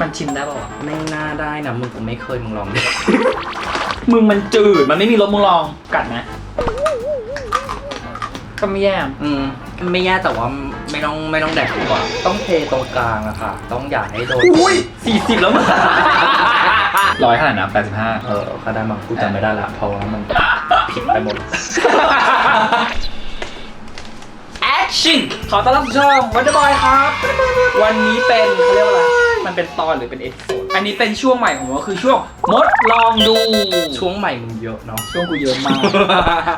มันชิมได้ป่าวะไม่น่าได้นะมึงกูไม่เคยมึงลองดิ มึงมันจืดมันไม่มีรสมึงลองกัดไหมก็ไม่แย่อืมไม่แย่แต่ว่าไม่ต้องไม่ต้องแดกดีกว่า ต้องเทตรงกลางอะค่ะ ต้องอย่าให้โดนอุ้ยสี่สิบแล้วมึงร้อยเท่าไหร่นะแปดสิบห้าเออก็ได้มั้งกูจำไม่ได้ละเพราะว่ามันผิดไปหมดแอคชั่นขอต้อนรับสู่ช่องวันเดอร์บอยครับ วันนี้เป็นเขาเรียกว่าอะไร มันเป็นตอนหรือเป็นเอพิโซดอันนี้เป็นช่วงใหม่ของผมก็คือช่วงมดลองดู ช่วงใหม่มึงเยอะเนาะ ช่วงกูเยอะมาก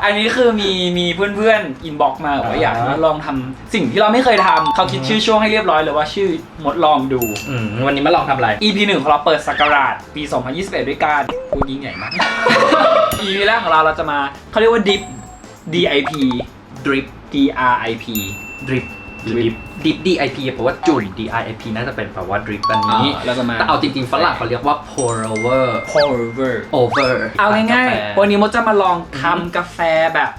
อันนี้คือมีมีเพื่อนๆอินบ็อกมาบอกว่าอยากให้ลองทำสิ่งที่เราไม่เคยทำเขาคิดชื่อช่วงให้เรียบร้อยเลยว่าชื่อมดลองดู อืมวันนี้มาลองทำอะไร EP หนึ่งของเราเปิดสักราชปี 2021 ด้วยการพูดยิ่งใหญ่มาก EP แรกของเราเราจะมาเขาเรียกว่า dip DIP drip DRIP drip หรือ dip dip DIP แปลว่าจุ่ม DIP น่าจะเป็นแปลว่า drip อันนี้ อ่าเราจะมา แต่เอาจริงๆฝรั่งเขาเรียกว่า pour over pour over over เอาง่ายกแฟๆวันนี้มดจะมาลองทำกาแฟแบบ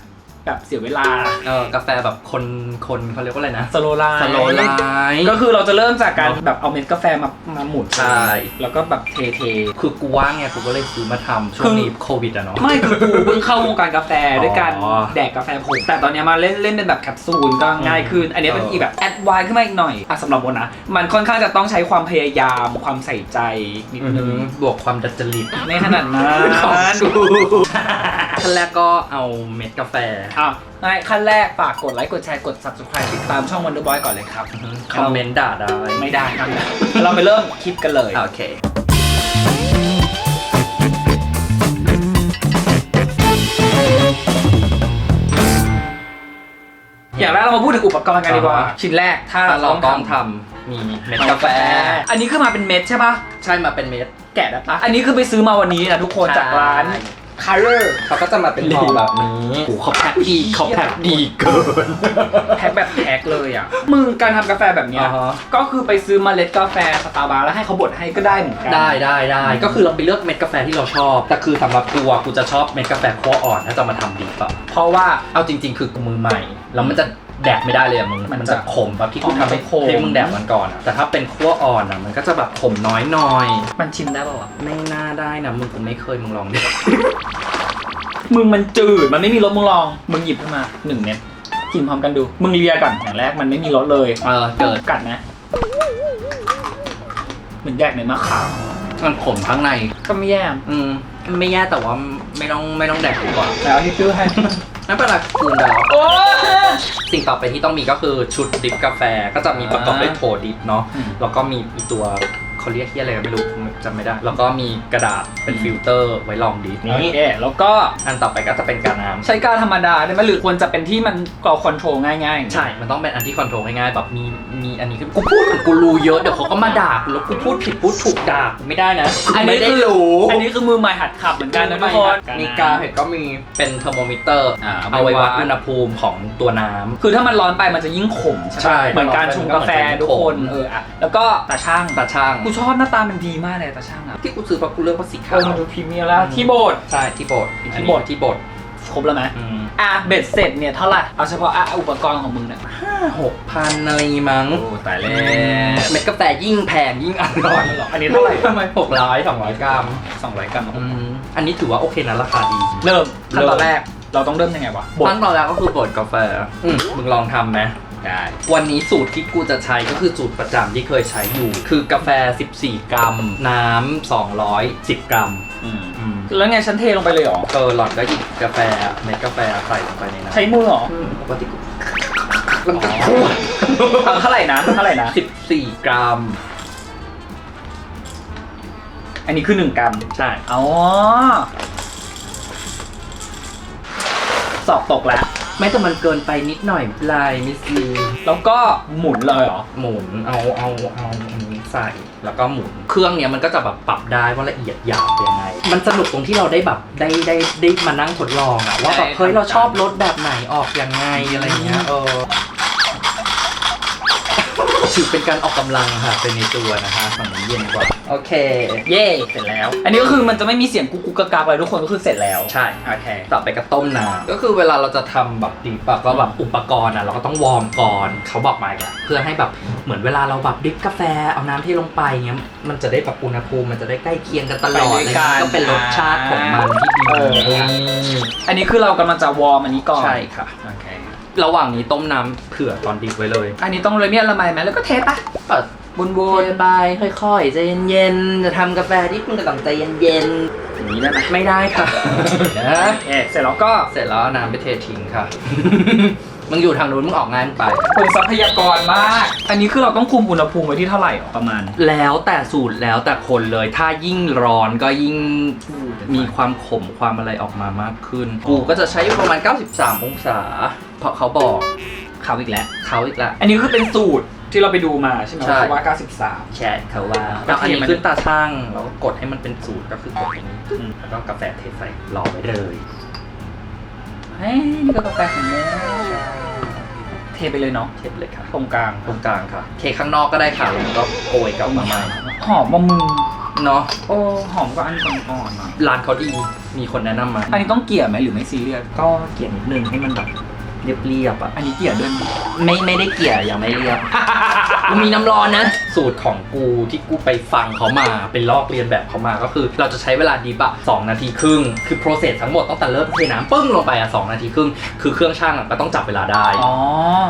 แบบเสียเวลา เออกาแฟแบบคนคนเขาเรียกว่าอะไรนะสโลไลสโลไลท์ก็คือเราจะเริ่มจากการแบบเอาเม็ดกาแฟมามาหมุนใช่แล้วก็แบบเทเทคือกูว่างไงกูก็เลยซื้อมาทำช่วคืงอนี้โควิดอะเนาะไม่คือกูเพิ่งเข้าวงการกาแฟด้วยการอ๋อแดกกาแฟผงแต่ตอนเนี้ยมาเล่นเล่นเป็นแบบแคปซูลก็ง่ายขึ้น อันนี้เป็นเอออีอีกแบบแอดวานซ์ขึ้นมาอีกหน่อยอะสำหรับโมนะมันค่อนข้างจะต้องใช้ความพยายามความใส่ใจนิดอือนึหืงอบวกความดัดจริตไม่ขนาดนั้นของกูขั้นแรกก็เอาเม็ดกาแฟอะง่ายขั้นแรกฝากกดไลค์กดแชร์กด subscribe ติดตามช่อง Wonder Boy ก่อนเลยครับ คอมเมนต์ด่าได้ไม่ได้ครับ เราไปเริ่มคลิปกันเลย โอเค อย่างแรกเรามาพูดถึงอุปกรณ์กันดีกว่า อ่าฮะชิ้นแรกถ้าถ้าเราต้องต้องททำมีเม็ดำกาแฟ อันนี้คือมาเป็นเม็ดใช่ปะ ใช่มาเป็นเม็ด แกะได้ปะอันนี้คือไปซื้อมาวันนี้นะทุกคนจากร้าน ใช่ คาร์เรอร์เขาก็จะมาเป็นห่อแบบนี้โอ้โหเขาแพ็คดีเขาแพ็คดีเกิน แพ็คแบบแพ็คเลยอะ มึงการทำกาแฟแบบเนี้ยอ่าฮะ ก็คือไปซื้อเมล็ดกาแฟสตาร์บัคแล้วให้เขาบดให้ก็ได้เหมือนกัน ได้ได้ได้ก็คือเราไปเลือกเม็ดกาแฟที่เราชอบ แต่คือสำหรับกูอะกูจะชอบเม็ดกาแฟคั่วอ่อนถ้าจะมาทำดีป่ะเพราะว่าเอาจริง ๆ คือกูมือใหม่แล้วมันจะ แดกไม่ได้เลยอะมึงมันมันจะจะขมแบบที่กูทำให้ขมให้มึงแดกมันก่อนอะแต่ถ้าเป็นคั่วอ่อนอะมันก็จะแบบขมน้อยหน่อยมันชิมได้ป่าวะไม่น่าได้นะมึงกูไม่เคยมึงลองดิมึงมันจืดมันไม่มีรสมึงลอง มึงหยิบขึ้นมาหนึ่งเม็ดกินพร้อมกันดู มึงรีวิวก่อนอย่างแรกมันไม่มีรสเลยเออเกิดกัดนะเหมือนแยกในมะขามมันขมข้างในก็ไม่แย่อืมไม่แย่แต่ว่า ไม่ต้องไม่ต้องแดกดีกว่าแล้วที่ซื้อให้นั่นเป็นหลักคูณดาวโอ้สิ่งต่อไปที่ต้องมีก็คือชุดดิฟกาแฟก็จะมีประกอบด้วยโถดิฟเนาะอืมแล้วก็มีอีตัวเขาเรียกที่อะไรก็ไม่รู้ จำไม่ได้ แล้วก็มีกระดาษเป็นฟิลเตอร์ไว้รองดิฟโอนี้เคแล้วก็อันต่อไปก็จะเป็นกาน้ำใช้กาวธรรมดาได้ไหมหรือควรจะเป็นที่มันกรอคอนโทรลง่ายๆ ใช่ มันต้องเป็นอันที่คอนโทรลง่ายๆแบบมีมีอันนี้ขึ้นกูพูดเหมือนกูรู้เยอะเดี๋ยวเขาก็มาด่ากูแล้วกูพูดผิดพูดถูกด่ากูไม่ได้นะอันไม่นี้ได้คือรู้อันนี้คือมือใหม่หัดขับเหมือนกันนะทุกคนมีกาเห็ดก็มีเป็นเทอร์โมมิเตอร์อ่าเอาไว้วัดอุณหภูมิของตัวน้ำคือถ้ามันร้อนไปมันจะยิ่งขมใช่ใช่ปะเหมือนการชงกาแฟมันก็เหมือนทุกคนขมเอออะแล้วก็ตาช่างตาช่างกูชอบหน้าตามันดีมากเลยตาช่างอะที่กูซื้อเพราะกูเลือกว่าสีเอขาว อมันดูพรีเมียมแล้วที่โบสถ์ ใช่ที่โบดที่โบสถ์ ที่โบดครบแล้วไหมอืมอะเบ็ดเสร็จเนี่ยเท่าไหร่เอาเฉพาะอะอุปกรณ์ของมึงเนี่ยห้าหกพันอะไรมั้งโอ้ตายแล้วเม็ดกาแฟยิ่งแพงยิ่งอร่อยอันนี้เท่าไหร่ทำไมหกร้อยสองร้อยกรัมสองร้อยกรัมอืมอันนี้ถือว่าโอเคนะราคาดีเริ่มขั้นตอนเริ่มแรกเราต้องเริ่มยังไงวะบดขั้นตอนแรกก็คือบดกาแฟอืมมึงลองทำไหม ได้ วันนี้สูตรที่กูจะใช้ก็คือสูตรประจำที่เคยใช้อยู่ คือกาแฟ 14 กรัม น้ำ210 กรัมอืมอืมแล้วไงฉันเทลงไปเลยเหรอ เออหล่อนก็หยิบกาแฟเม็ดกาแฟใส่ลงไปในน้ำใช้มือเหรออืมปกติกูแล้วมันก็เอาเท่าไหร่นะเท่าไหร่นะ 14 กรัม อันนี้คือหนึ่งกรัม ใช่ อ๋อ สอบตกแล้ว แม้แต่มันเกินไปนิดหน่อยลายมิสซีแล้วก็หมุนเลยเหรอ หมุนเอาเอาเอาอันนี้ใส่แล้วก็หมุนเครื่องเนี้ยมันก็จะแบบปรับได้ว่าละเอียดหยาบยังไง มันสนุกตรงที่เราได้แบบได้ได้ได้มานั่งทดลองอะว่าแบบได้เฮ้ยเราทำตามชอบรสแบบไหนออกยังไงอะไรเงี้ยเออ ถือเป็นการออกกำลังค่ะเป็นในตัวนะคะฝั่งนี้เย็นกว่า โอเค เย่เสร็จแล้ว อันนี้ก็คือมันจะไม่มีเสียงกุ๊กกุ๊กกักกักเลยทุกคนก็คือเสร็จแล้ว ใช่ โอเค ต่อไปก็ต้มน้ำก็คือเวลาเราจะทำแบบดิบอะก็แบบอุปกรณ์อะเราก็ต้องวอร์มก่อนเขาบอกมาอีกอะเพื่อให้แบบเหมือนเวลาเราแบบดริบกาแฟเอาน้ำที่ลงไปเงี้ยมันจะได้แบบอุณหภูมิมันจะได้ใกล้เคียงกันตลอดไปอะด้ไรวยกันเงี้ยก็เป็นรสชาติของมันที่ดีเอออันนี้คือเรากำลังจะวอร์มอันนี้ก่อน ใช่ค่ะ โอเค ระหว่างนี้ต้มน้ำเผื่อตอนดิบไว้เลย อันนี้ต้องเลยเนี่ยละไมไหมแล้วก็เทปะเปิดบนโวยบายค่อยๆใจเย็นๆ จะทำกาแฟที่คุณก็ต้องใจเย็นอย่างนี้ได้ไหมๆไม่ได้ค่ะนะโอเคเสร็จแล้วก็เสร็จแล้วเอาน้ำไปเททิ้งค่ะ มึงอยู่ทางนู้นมึงออกงานไป เป็นทรัพยากรมาก อันนี้คือเราต้องคุมอุณหภูมิไว้ที่เท่าไหร่หรอประมาณ แล้วแต่สูตรแล้วแต่คนเลย ถ้ายิ่งร้อนก็ยิ่งมีความขมความอะไรออกมามากขึ้น กูก็จะใช้อยู่ประมาณ 93 องศา เพราะเขาบอกเขาอีกแล้วเขาอีกแล้ว อันนี้คือเป็นสูตรที่เราไปดูมาใช่ไหมใช่ ว่าว่า93 แชทเขาว่าแล้แล้ววอันนี้เทมันขึ้นตาช่างเราก็กดให้มันเป็นสูตรก็คือกดอย่างนี้แล้วก็กาแฟเทใส่รอไว้เลยเฮ้ยนี่ก็กาแฟของแม่เทไปเลยเนาะเทปเลยค่ะตรงกลางตรงกลางค่ะเทข้างนอกก็ได้ค่ะแล้วก็โกยกลับมาใหม่หอมบะมึงเนาะโอ้หอมกว่าอันก่อนๆหน่อยร้านเขาดีมีคนแนะนำมา อันนี้ต้องเกลี่ยไหมหรือไม่ซีเรียสก็เกลี่ยนิดนึงให้มันแบบ เรียบๆอะ อันนี้เกลี่ยด้วยไหมไม่ไม่ได้เกลี่ยยังไม่เรียบ กูมีน้ำร้อนนะ สูตรของกูที่กูไปฟังเขามา เป็นลอกเรียนแบบเขามาก็คือ เราจะใช้เวลาดิบอะสองนาทีครึ่ง คือ process ทั้งหมดตั้งแต่เริ่มเทน้ำปึ้งลงไปอะสองนาทีครึ่ง คือเครื่องช่างอะก็ต้องจับเวลาได้ อ๋อ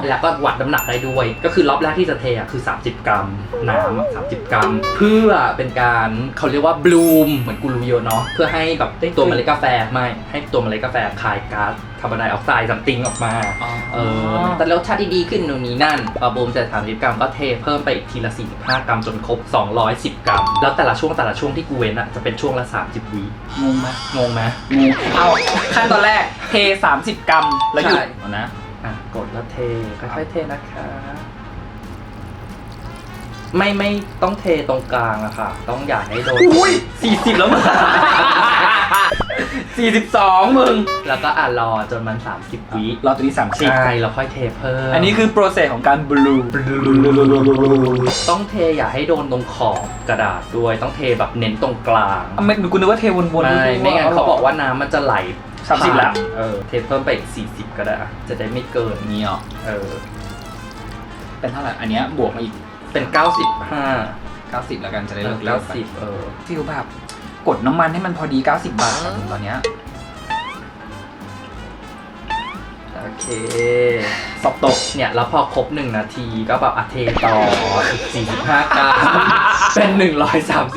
แล้วก็วัดน้ำหนักได้ด้วย ก็คือรอบแรกที่จะเทอะคือ 30 กรัม น้ำอะ30 กรัม เพื่อเป็นการเขาเรียกว่าบลูมเหมือนกูรู้เยอะเนาะ เพื่อให้แบบตัวเมล็ดกาแฟไม่ให้ตัวเมล็ดกาแฟคายก๊าซคาร์บอนไดออกไซด์ซัมติงออกมาเออแต่รสชาติที่ดีขึ้นนู่นนี่นั่นพอบูมเสร็จ30 กรัมก็เทเพิ่มไปอีกทีละ 45 กรัมจนครบ 210 กรัม แล้วแต่ละช่วงแต่ละช่วงที่กูเว้นอะจะเป็นช่วงละ 30วิงงไหมงงไหมงงเอาขั้นตอนแรกเท 30 กรัมแล้วหยุดใช่เอานะอะกดแล้วเทค่อยๆเทนะคะไม่ไม่ต้องเทตรงกลางอะค่ะ ต้องอย่าให้โดนอุ้ย40แล้วมึง 42มึง แล้วก็อะรอจนมัน 30 วิเราตัวนี้ใช่แล้วค่อยเทเพิ่ม30อันนี้คือโปรเซสของการบลูต้องเทอย่าให้โดนตรงขอบกระดาษด้วยต้องเทแบบเน้นตรงกลางไม่กูนึกว่าเทวนๆไม่ไม่งั้นเขาบอกว่าน้ำมันจะไหลสามสิบผ่นแล้วเออเทเพิ่มไปอีก40 ก็ได้อะจะได้ไม่เกินนี่เหรอเออเป็นเท่าไหร่อันเนี้ยบวกมาอีกเป็น 95 90 แล้วกันจะได้เอเลิอกเลิกไป90เออฟิลแบบ กดน้ำมันให้มันพอดี 90 บาทอะตอนเนี้ยโอเค สอบตกเนี่ย แล้วพอครบ1นาทีก็แบบอะเทต่ออีก45กรัมเป็น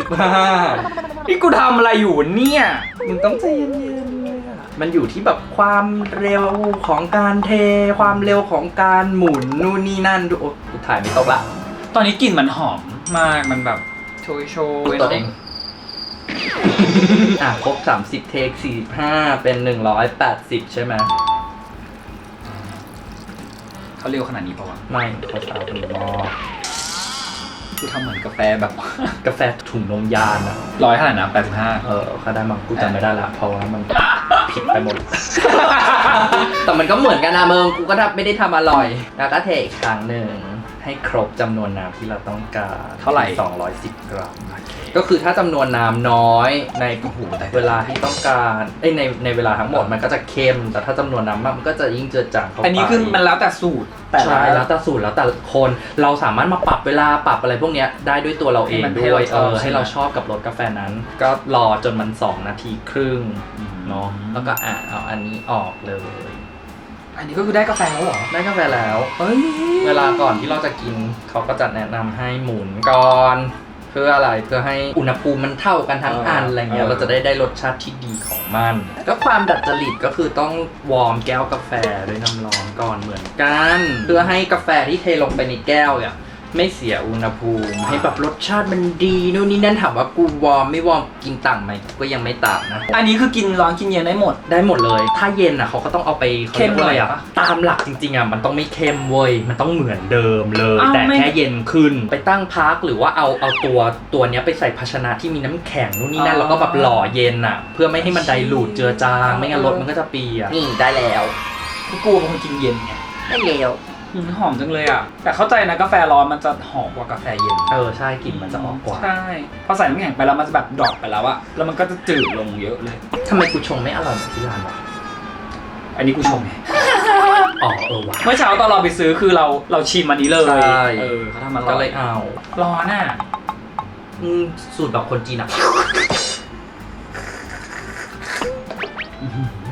135นี่กูทำอะไรอยู่วะเนี่ยมึงต้องใจเย็นๆเลยอะมันอยู่ที่แบบความเร็วของการเท ความเร็วของการหมุนนู่นนี่นั่นดูโอ้กูถ่ายไม่ตกละ ตอนนี้กลิ่นมันหอมมากมันแบบโชยโชยตัวเอง อะ ครบ 30 เทค 45 เป็น 180 ใช่ไหม เขาเร็วขนาดนี้ปะวะไม่เขาสาวเป็นหม้อกูทำเหมือนกาแฟแบบกาแฟถุงนมยานอะร้อยเท่าไหร่นะ85เออเขาได้มั้งกูจำไม่ได้ละ เพราะว่ามันผิดไปหมด แต่มันก็เหมือนกันนะเมืองกูก็ทำไม่ได้ทำอร่อย แล้วก็เทอีกครั้งหนึ่ง ให้ครบจำนวนน้ำที่เราต้องการเท่าไหร่ 210 กรัม ก็คือถ้าจำนวนน้ำน้อยในเวลาที่ต้องการเอ้ยในในเวลาทั้งหมดมันก็จะเค็ม แต่ถ้าจำนวนน้ำมากมันก็จะยิ่งเจือจางเข้าไปอันนี้คือมันแล้วแต่สูตรแต่ใช่แล้วแต่สูตรแล้วแต่คนเราสามารถมาปรับเวลาปรับอะไรพวกเนี้ยได้ด้วยตัวเราเองให้มันด้วยให้เอเราชอบอใช่ไหม ให้เราชอบกับรสกาแฟนั้น ก็รอจนมัน 2 นาทีครึ่งเนาะแล้วก็อะเอาอันนี้ออกเลย อันนี้ก็คือได้กาแฟแล้วเหรอ ได้กาแฟแล้ว เฮ้ย เวลาก่อนที่เราจะกินเขาก็จะแนะนำให้หมุนก่อน เพื่ออะไรเพื่อให้อุณหภูมิมันเท่ากันทั้งอันอะไรเงี้ยเราจะได้ได้รสชาติที่ดีของมันก็ความดัดจริตก็คือต้องวอร์มแก้วกาแฟด้วยน้ำร้อนก่อนเหมือนกัน เพื่อให้กาแฟที่เทลงไปในแก้วเนี่ย ไม่เสียอุณหภูมิ ให้แบบรสชาติมันดีนู่นนี่นั่นถามว่ากูวอร์มไม่วอร์มกินต่างไหมก็ยังไม่ต่างนะ อันนี้คือกินร้อนกินเย็นได้หมด ได้หมดเลย ถ้าเย็นอะเขาก็ต้องเอาไปขาเข้มรีกว่าอะไรเลยอะปะตามหลักจริงๆอะมันต้องไม่เข้มเว้ยมันต้องเหมือนเดิมเลย อ้าวแต่ไม่ แค่เย็นขึ้น ไปตั้งพักหรือว่าเอาเอาตัวตัวเนี้ยไปใส่ภาชนะที่มีน้ำแข็งนู่นนี่นั่นอ๋อแล้วก็แบบหล่อเย็นอะ เพื่อไม่ให้มันไดรูดเจือจาง ไม่งั้นรสมันก็จะเปียกนี่ได้แล้ว กูกลัวเป็นคนกินเย็นไง ได้แล้ว หืมหอมจังเลยอะ แต่เข้าใจนะกาแฟร้อนมันจะหอมกว่ากาแฟเย็นเออใช่กลิ่นมันจะออกกว่าใช่ พอใส่น้ำแข็งไปแล้วมันจะแบบดรอปไปแล้วอะแล้วมันก็จะจืดลงเยอะเลย ทำไมกูชงไม่อร่อยเหมือนที่ร้านวะอันนี้กูชมไง อ๋อเออว่ะ เมื่อเช้าตอนเราไปซื้อคือเราเราชิมอันนี้เลยใช่ เออเขาทำมาก็เลยเอาร้อนอะ อืมสูตรแบบคนจีนอะ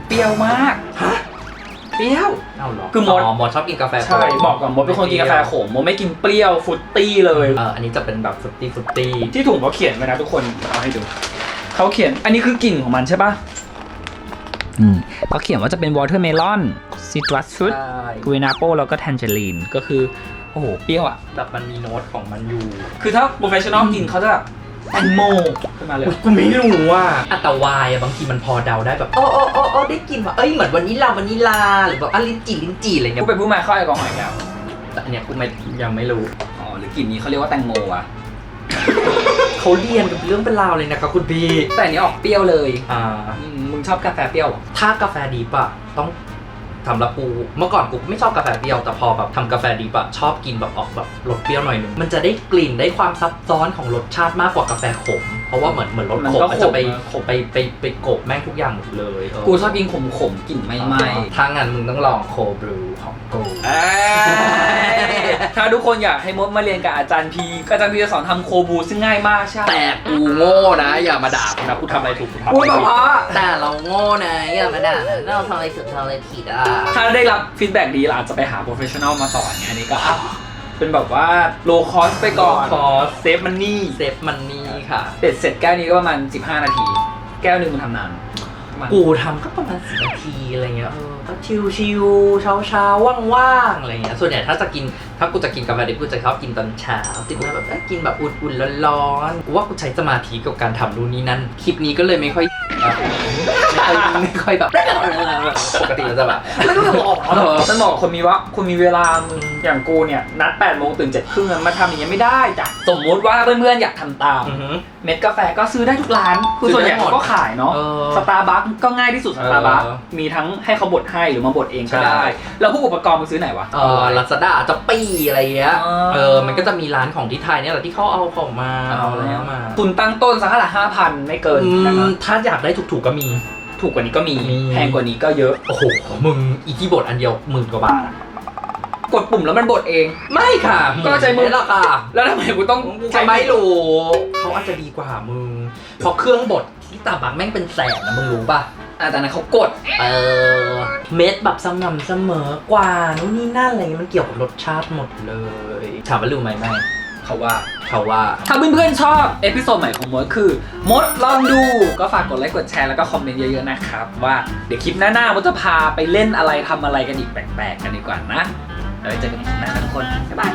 เปรี้ยวมาก เปรี้ยว เอาเหรอคือมดมดชอบกินกาแฟใช่บอกก่อนมดเป็นคนกินกาแฟขมมดไม่กินเปรี้ยวฟรุตตี้เลย เอออันนี้จะเป็นแบบฟรุตตี้ฟรุตตี้ที่ถุงเขาเขียนไว้นะทุกคนเอาให้ดูเขาเขียนอันนี้คือกลิ่นของมันใช่ปะอืมเขาเขียนว่าจะเป็นวอเตอร์เมลอนซิตรัสฟรุตใช่กรีนแอปเปิลแล้วก็แทนเจอรีนก็คือโอ้โหเปรี้ยวอะ แบบมันมีโน้ตของมันอยู่ คือถ้าโปรเฟชชั่นอลกินเขาจะแบบ แตงโมขึ้นมาเลยกูไม่รู้ว่า อัตวายอะบางทีมันพอเดาได้แบบโอ้โอ้โอ้โอ้ได้กลินว่าเอ้ยเหมือนวันนี้ลาวันนี้ลาหรือแบบอะลิ้นจี่ลิ้นจี่อะไรเงี้พูยดไปพูดมาเข้าแอลกอฮอล์อีกแล้วแต่อันเนี้ยกูไม่ยังไม่รู้ อ๋อหรือกลิ่นนี้เขาเรียกว่าแตงโมอะเขาเรียนกับเรื่องเป็นราวเลยนะครับคุณพี่แต่อันนี้ออกเปรี้ยวเลยอ่าอืมมึงชอบกาแฟเปรี้ยวเหรอถ้ากาแฟดีปะต้อง ทำละกูเมื่อก่อนกูไม่ชอบกาแฟเปรี้ยวแต่พอแบบทำกาแฟดีปะชอบกินแบบออกแบบรสเปรี้ยวหน่อยหนึงมันจะได้กลิ่นได้ความซับซ้อนของรสชาติมากกว่ากาแฟขม เพราะว่าเหมือนเหมือนรสมันขมก็มันจะไปขมอะขม ไปไปไปกบแม่งทุกอย่างหมดเลยเออกูชอบกินขมขมๆกลิ่นไม่ไหม้ถ้างั้นมึงต้องลองโคบรูของกูเอ้ยถ้าทุกคนอยากให้มดมาเรียนกับอาจารย์พีก็อาจารย์พีจะสอนทำโคบูซึ่งง่ายมากใช่แต่กูโง่นะ อย่ามาด่ากูนะกูทำอะไรถูกกูทำพูดอะไรมาผิดพะแต่เราโง่นะอย่ามาด่านะเราทำอะไรสุดทำอะไรผิดอะถ้าได้รับฟีดแบ็ดีเราอาจจะไปหาโปรเฟชชั่นอลมาสอนไงอันนี้ก็อะ เป็นแบบว่าโลคอสไปก่อนคอสเซฟมันนี่เซฟมันนี่ค่ะเด็ดเสร็จแก้วนี้ก็ประมาณ 15 นาที แก้วหนึ่งมันทำนานประมาณกูทำก็ประมาณสินาทีอะไรเงี้ยเออ ก็ชิวๆเช้าๆว่างๆอะไรเงี้ยส่วนใหญ่ถ้าจะกินถ้ากูจะกินกาแฟดิบกูจะชอบกินตอนเช้าติดมาแบบกินแบบอุ่นๆร้อนๆกูว่ากูใช้สมาธิกับการทำนู่นนี่นั่นคลิปนี้ก็เลยไม่ค่อยไม่ค่อยไม่ค่อยแบบปกติเราจะแบบเออมันเหมาะกับคนมีวะคนมีเวลามึงอย่างกูเนี่ยนัด8โมงตื่น7ครึ่งมาทำอย่างเงี้ยไม่ได้จ้ะสมมติว่าเพื่อนๆอยากทำตามเม็ดกาแฟก็ซื้อได้ทุกร้านคือส่วนใหญ่ก็ขายเนาะสตาร์บัคก็ง่ายที่สุดสตาร์บัคมีทั้งให้เขาบดให้หรือมาบดเองก็ได้ใช่แล้วพวกอุปกรณ์มึงซื้อไหนวะ เออลาซาด้าจะปี้อะไรเงี้ยอ๋อเออ มันก็จะมีร้านของที่ไทยเนี่ยแหละที่เขาเอาของมาเอาอะไรเอามา ทุนตั้งต้นสักเท่าไหร่ห้าพันไม่เกินอืนะครัมบถ้าอยากได้ถูกๆก็มี ถูกกว่านี้ก็มีมีแพงกว่านี้ก็เยอะ โอ้โห มึงอีที่บทอันเดียวหมื่นกว่าบาทอะกดปุ่มแล้วมันบดเอง ไม่ค่ะ ก็ใช้มือหรอกค่ะ แล้วทำไมกูต้องจะไม่รู้เขาอาจจะดีกว่ามึงเพราะเครื่องบดที่ตาบักแม่งเป็นแสนนะมึงรู้ป่ะ อะแต่นั้นเขากด เออเม็ดแบบสม่ำเสมอกว่านู่นนี่นั่นอะไรเงี้ยมันเกี่ยวกับรสชาติหมดเลยถามว่ารู้ไหมไม่เขาว่า เขาว่า ถ้าเพื่อนๆชอบเอพิโซดใหม่ของมดคือ มดลองดูก็ฝากกดไลค์กดแชร์แล้วก็คอมเมนต์เยอะๆนะครับ ว่าเดี๋ยวคลิปหน้าๆมดจะพาไปเล่นอะไรทำอะไรกันอีกแปลกๆกันดีกว่านะแล้วไว้เจอกันคลิปหน้านะทุกคนบ๊ายบาย